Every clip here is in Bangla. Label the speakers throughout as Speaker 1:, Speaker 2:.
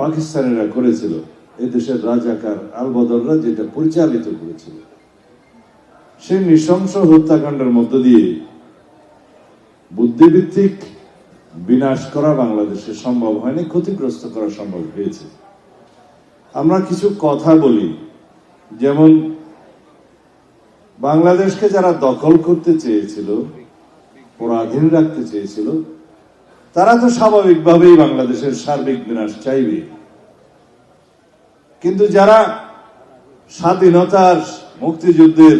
Speaker 1: পাকিস্তানিরা করেছিল, এই দেশের রাজাকার আলবদররা যেটা পরিচালিত করেছিল। সেই নৃশংস হত্যাকাণ্ডের মধ্য দিয়ে বুদ্ধিভিত্তিক বিনাশ করা বাংলাদেশে সম্ভব হয়নি, ক্ষতিগ্রস্ত করা সম্ভব হয়েছে। আমরা কিছু কথা বলি, যেমন বাংলাদেশকে যারা দখল করতে চেয়েছিল, পরাধীন রাখতে চেয়েছিল তারা তো স্বাভাবিকভাবেই বাংলাদেশের সার্বিক বিনাশ চাইবে। কিন্তু যারা স্বাধীনতার মুক্তিযুদ্ধের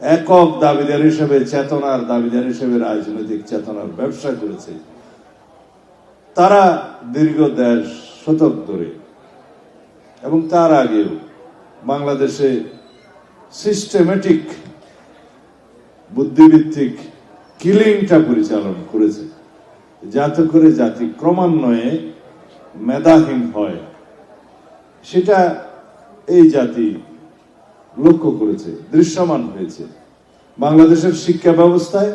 Speaker 1: একক দাবিদার হিসেবে, চেতনার দাবিদার হিসেবে, রাজনৈতিক চেতনার ব্যবসা করেছে, তারা দীর্ঘ দেশ শতক ধরে এবং তার আগেও বাংলাদেশে সিস্টেমেটিক বুদ্ধিভিত্তিক কিলিংটা পরিচালন করেছে। যাতে করে জাতি ক্রমান্বয়ে মেধাহীন হয়। সেটা এই জাতি লক্ষ্য করেছে, দৃশ্যমান হয়েছে। বাংলাদেশের শিক্ষা ব্যবস্থায়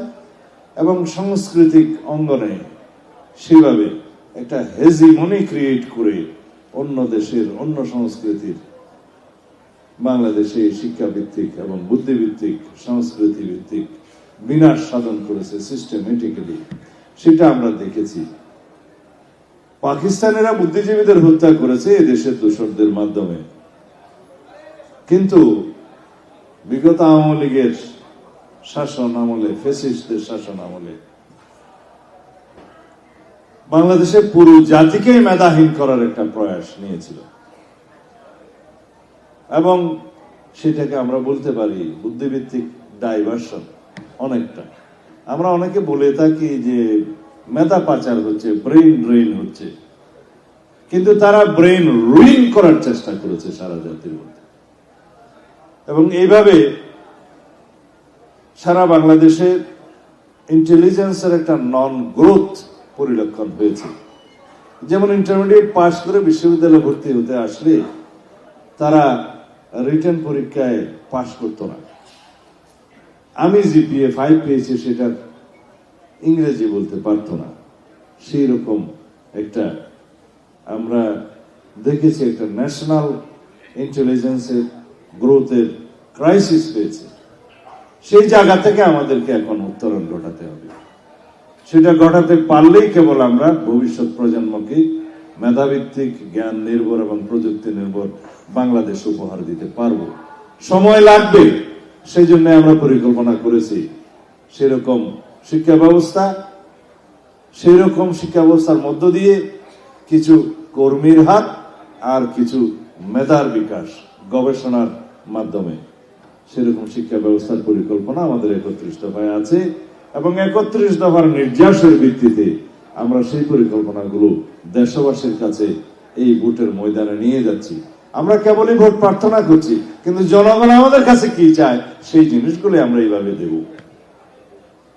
Speaker 1: এবং সাংস্কৃতিক অঙ্গনে সেভাবে একটা হেজিমনি ক্রিয়েট করে অন্য দেশের, অন্য সংস্কৃতির, বাংলাদেশে শিক্ষা ভিত্তিক এবং বুদ্ধিভিত্তিক সংস্কৃতি ভিত্তিক বিনাশ সাধন করেছে সিস্টেমেটিক্যালি সেটা আমরা দেখেছি। পাকিস্তানেরা বুদ্ধিজীবীদের হত্যা করেছে এই দেশের মাধ্যমে। কিন্তু বিগত আওয়ামী লীগের শাসন আমলে ফেসিস্টদের শাসন আমলে বাংলাদেশের পুরো জাতিকে মেধাহীন করার একটা প্রয়াস নিয়েছিল। এবং সেটাকে আমরা বলতে পারি বুদ্ধিভিত্তিক ডাইভার্সন অনেকটা। আমরা অনেকে বলে থাকি যে মেধা পাচার হচ্ছে ব্রেন ড্রেন হচ্ছে। কিন্তু তারা ব্রেন রুইন করার চেষ্টা করেছে সারা জাতির মধ্যে। এবং এইভাবে সারা বাংলাদেশে ইন্টেলিজেন্সের একটা নন গ্রোথ পরিলক্ষণ হয়েছে। যেমন ইন্টারমিডিয়েট পাশ করে বিশ্ববিদ্যালয়ে ভর্তি হতে আসলে তারা রিটার্ন পরীক্ষায় পাশ করতো না। আমি জিপিএ ফাইভ পেয়েছি, সেটার ইংরেজি বলতে পারতো না। সেই রকম একটা আমরা দেখেছি একটা ন্যাশনাল ইন্টেলিজেন্সের গ্রোথের ক্রাইসিস হয়েছে সেই জায়গা থেকে আমাদেরকে এখন উত্তরণ ঘটাতে হবে। সেটা ঘটাতে পারলেই কেবল আমরা ভবিষ্যৎ প্রজন্মকে মেধাভিত্তিক, জ্ঞান নির্ভর এবং প্রযুক্তি নির্ভর বাংলাদেশ উপহার দিতে পারব। সময় লাগবে। সেই জন্য আমরা পরিকল্পনা করেছি। সেরকম শিক্ষা ব্যবস্থা সেই রকম শিক্ষা ব্যবস্থার মধ্য দিয়ে কিছু কর্মীর হাত আর কিছু মেধার বিকাশ গবেষণার মাধ্যমে। সেরকম শিক্ষা ব্যবস্থার পরিকল্পনা আমাদের একত্রিশ দফায় আছে এবং একত্রিশ দফার নির্যাসের ভিত্তিতে আমরা সেই পরিকল্পনাগুলো দেশবাসীর কাছে এই ভোটের ময়দানে নিয়ে যাচ্ছি। আমরা কেবলই ভোট প্রার্থনা করছি, কিন্তু জনগণ আমাদের কাছে কি চায়, সেই জিনিসগুলো আমরা এইভাবে দেবো।